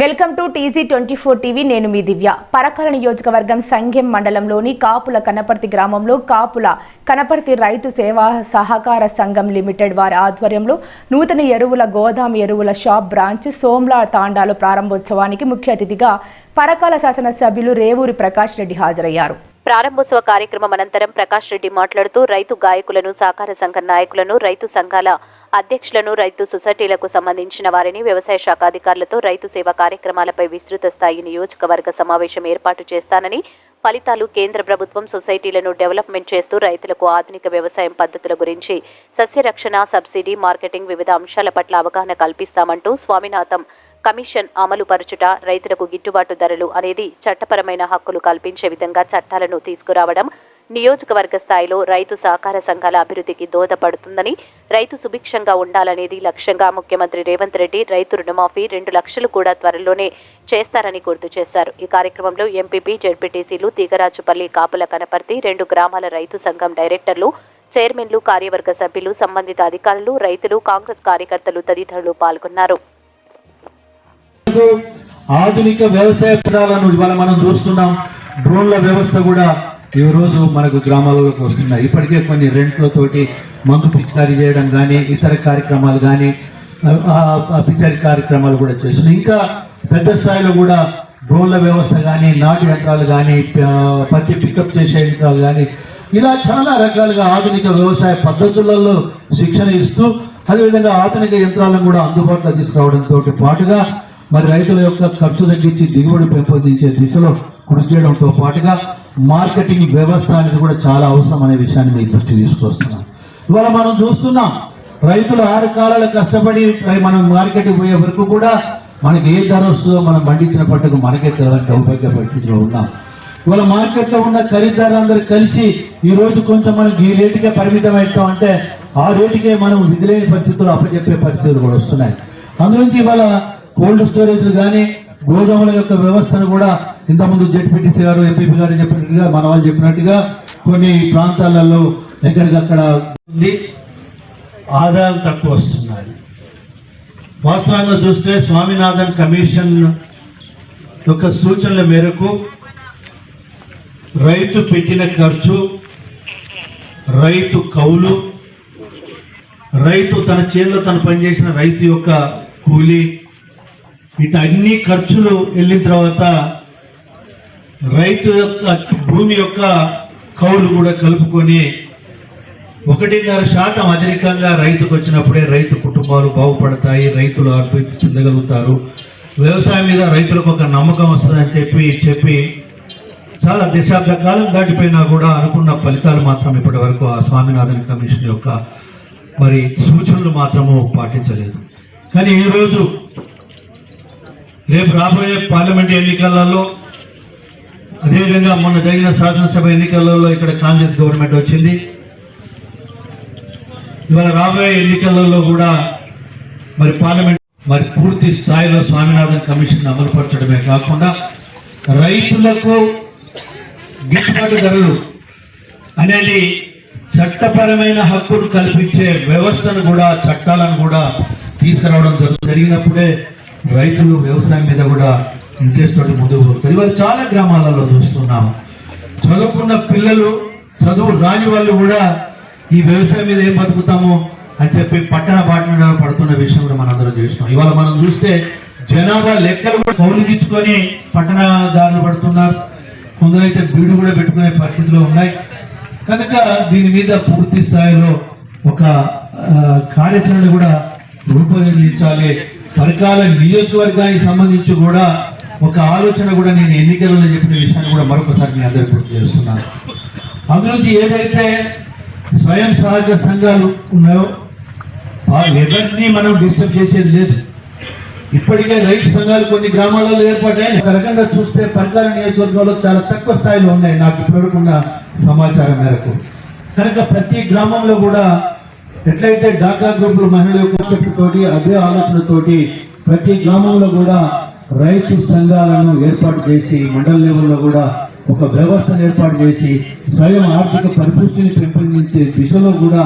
Welcome to TG twenty four TV. నేను మీ దివ్య. పరకాల నియోజకవర్గం సంఘం మండలంలోని కాపుల కనపర్తి గ్రామంలో కాపుల కనపర్తి రైతు సేవా సహకార సంఘం లిమిటెడ్ వారి ఆధ్వర్యంలో నూతన ఎరువుల గోదాం ఎరువుల షాప్ బ్రాంచ్ సోమ్లా తాండాలో ప్రారంభోత్సవానికి ముఖ్య అతిథిగా పరకాల శాసనసభ్యులు రేవూరి ప్రకాష్ రెడ్డి హాజరయ్యారు. ప్రారంభోత్సవ కార్యక్రమం అనంతరం ప్రకాష్ రెడ్డి మాట్లాడుతూ రైతు గాయకులను సహకార సంఘ నాయకులను రైతు సంఘాల అధ్యక్షులను రైతు సొసైటీలకు సంబంధించిన వారిని వ్యవసాయ శాఖ అధికారులతో రైతు సేవా కార్యక్రమాలపై విస్తృత స్థాయి నియోజకవర్గ సమావేశం ఏర్పాటు చేస్తానని ఫలితాలు కేంద్ర ప్రభుత్వం సొసైటీలను డెవలప్మెంట్ చేస్తూ రైతులకు ఆధునిక వ్యవసాయం పద్ధతుల గురించి సస్యరక్షణ సబ్సిడీ మార్కెటింగ్ వివిధ అంశాల పట్ల అవగాహన కల్పిస్తామంటూ స్వామినాథం కమిషన్ అమలు పరచుట రైతులకు గిట్టుబాటు ధరలు అనేది చట్టపరమైన హక్కులు కల్పించే విధంగా చట్టాలను తీసుకురావడం నియోజకవర్గ స్థాయిలో రైతు సహకార సంఘాల అభివృద్ధికి దోహదపడుతుందని రైతు సుభిక్షంగా ఉండాలనేది లక్ష్యంగా ముఖ్యమంత్రి రేవంత్ రెడ్డి రైతు రుణమాఫీ రెండు లక్షలు కూడా త్వరలోనే చేస్తారని గుర్తు చేశారు. ఈ కార్యక్రమంలో ఎంపీపీ జెడ్పీటీసీలు తీగరాజుపల్లి కాపుల కనపర్తి రెండు గ్రామాల రైతు సంఘం డైరెక్టర్లు చైర్మన్లు కార్యవర్గ సభ్యులు సంబంధిత అధికారులు రైతులు కాంగ్రెస్ కార్యకర్తలు తదితరులు పాల్గొన్నారు. ఆధునిక వ్యవసాయ పదాలను ఇవాళ మనం చూస్తున్నాం. డ్రోన్ల వ్యవస్థ కూడా ఈ రోజు మనకు గ్రామాలలోకి వస్తున్నాయి ఇప్పటికే కొన్ని రెంట్లతోటి మందు పిచికారీ చేయడం కానీ ఇతర కార్యక్రమాలు కానీ పిచికారీ కార్యక్రమాలు కూడా చేస్తున్నాయి. ఇంకా పెద్ద స్థాయిలో కూడా డ్రోన్ల వ్యవస్థ కానీ నాటు యంత్రాలు కానీ పత్తి పికప్ చేసే యంత్రాలు కానీ ఇలా చాలా రకాలుగా ఆధునిక వ్యవసాయ పద్ధతులలో శిక్షణ ఇస్తూ అదేవిధంగా ఆధునిక యంత్రాలను కూడా అందుబాటులో తీసుకురావడంతో పాటుగా మరి రైతుల యొక్క ఖర్చు తగ్గించి దిగుబడి పెంపొందించే దిశలో కృషి చేయడంతో పాటుగా మార్కెటింగ్ వ్యవస్థ అనేది కూడా చాలా అవసరం అనే విషయాన్ని మీ దృష్టి తీసుకొస్తున్నాం. ఇవాళ మనం చూస్తున్నాం రైతులు ఆరు కాలాలు కష్టపడి మనం మార్కెట్కి పోయే వరకు కూడా మనకి ఏ ధర వస్తుందో మనం పండించిన పంటకు మనకే తెలియని దౌర్భాగ్య పరిస్థితిలో ఉన్నాం. ఇవాళ మార్కెట్లో ఉన్న ఖరీదారులందరూ కలిసి ఈ రోజు కొంచెం మనకి ఈ రేటుకే పరిమితం అవుతాం అంటే ఆ రేటుకే మనం విధులేని పరిస్థితులు అప్పచెప్పే పరిస్థితులు కూడా వస్తున్నాయి. అందులోంచి ఇవాళ కోల్డ్ స్టోరేజ్లు కానీ గోధుమల యొక్క వ్యవస్థను కూడా ఇంతకుముందు జెడ్పీటీసీ గారు ఎంపీపీ గారు చెప్పినట్టుగా మన వాళ్ళు చెప్పినట్టుగా కొన్ని ప్రాంతాలలో ఎక్కడికక్కడ ఉంది. ఆదాయం తక్కువ వస్తున్నది. వాస్తవంగా చూస్తే స్వామినాథన్ కమిషన్ యొక్క సూచనల మేరకు రైతు పెట్టిన ఖర్చు రైతు కౌలు రైతు తన చేతిలో తను పనిచేసిన రైతు యొక్క కూలి ఇటు అన్ని ఖర్చులు వెళ్ళిన తర్వాత రైతు యొక్క భూమి యొక్క కౌలు కూడా కలుపుకొని ఒకటిన్నర శాతం అధికంగా రైతుకు వచ్చినప్పుడే రైతు కుటుంబాలు బాగుపడతాయి రైతులు అభివృద్ధి చెందగలుగుతారు వ్యవసాయం మీద రైతులకు ఒక నమ్మకం వస్తుందని చెప్పి చెప్పి చాలా దశాబ్ద కాలం దాటిపోయినా కూడా అనుకున్న ఫలితాలు మాత్రం ఇప్పటి వరకు ఆ స్వామినాథన్ కమిషన్ యొక్క మరి సూచనలు మాత్రము పాటించలేదు. కానీ ఈరోజు రేపు రాబోయే పార్లమెంట్ ఎన్నికలలో అదేవిధంగా మొన్న జరిగిన శాసనసభ ఎన్నికలలో ఇక్కడ కాంగ్రెస్ గవర్నమెంట్ వచ్చింది. ఇవాళ రాబోయే ఎన్నికలలో కూడా మరి పార్లమెంట్ మరి పూర్తి స్థాయిలో స్వామినాథన్ కమిషన్ అమలుపరచడమే కాకుండా రైతులకు గిట్టుబాటు ధరలు అనేది చట్టపరమైన హక్కును కల్పించే వ్యవస్థను కూడా చట్టాలను కూడా తీసుకురావడం జరిగినప్పుడే రైతులు వ్యవసాయం మీద కూడా ఇంట్రెస్ట్ తోటి ముందుకు పోతారు ఇవాళ చాలా గ్రామాలలో చూస్తున్నాము. చదువుకున్న పిల్లలు చదువు రాని వాళ్ళు కూడా ఈ వ్యవసాయం మీద ఏం బతుకుతాము అని చెప్పి పట్టణ పాటన పడుతున్న విషయం కూడా మనందరం చూస్తున్నాం. ఇవాళ మనం చూస్తే జనాభా లెక్కలు కూడా కౌలుకిచ్చుకొని పట్టణదారులు పడుతున్నారు. కొందరైతే బీడు కూడా పెట్టుకునే పరిస్థితిలో ఉన్నాయి. కనుక దీని మీద పూర్తి స్థాయిలో ఒక కార్యాచరణ కూడా రూపొందించాలి. పరికాల నియోజకవర్గానికి సంబంధించి కూడా ఒక ఆలోచన కూడా నేను ఎన్నికలలో చెప్పిన విషయాన్ని కూడా మరొకసారి మీ అందరికి గుర్తు చేస్తున్నాను. అందులోంచి ఏదైతే స్వయం సహాయక సంఘాలు ఉన్నాయో ఆ ఎవరిని మనం డిస్టర్బ్ చేసేది లేదు. ఇప్పటికే రైతు సంఘాలు కొన్ని గ్రామాలలో ఏర్పడ్డాయి. ఒక రకంగా చూస్తే పరకాల నియోజకవర్గంలో చాలా తక్కువ స్థాయిలో ఉన్నాయి. నాకు ఇప్పటివరకు ఉన్న సమాచారం మేరకు. కనుక ప్రతి గ్రామంలో కూడా ఎట్లయితే డాకా గ్రూపులు మహిళల యొక్క కాన్సెప్ట్ తోటి అదే ఆలోచనతోటి ప్రతి గ్రామంలో కూడా రైతు సంఘాలను ఏర్పాటు చేసి మండల లెవెల్లో కూడా ఒక వ్యవస్థను ఏర్పాటు చేసి స్వయం ఆర్థిక పరిపుష్టిని పెంపొందించే దిశలో కూడా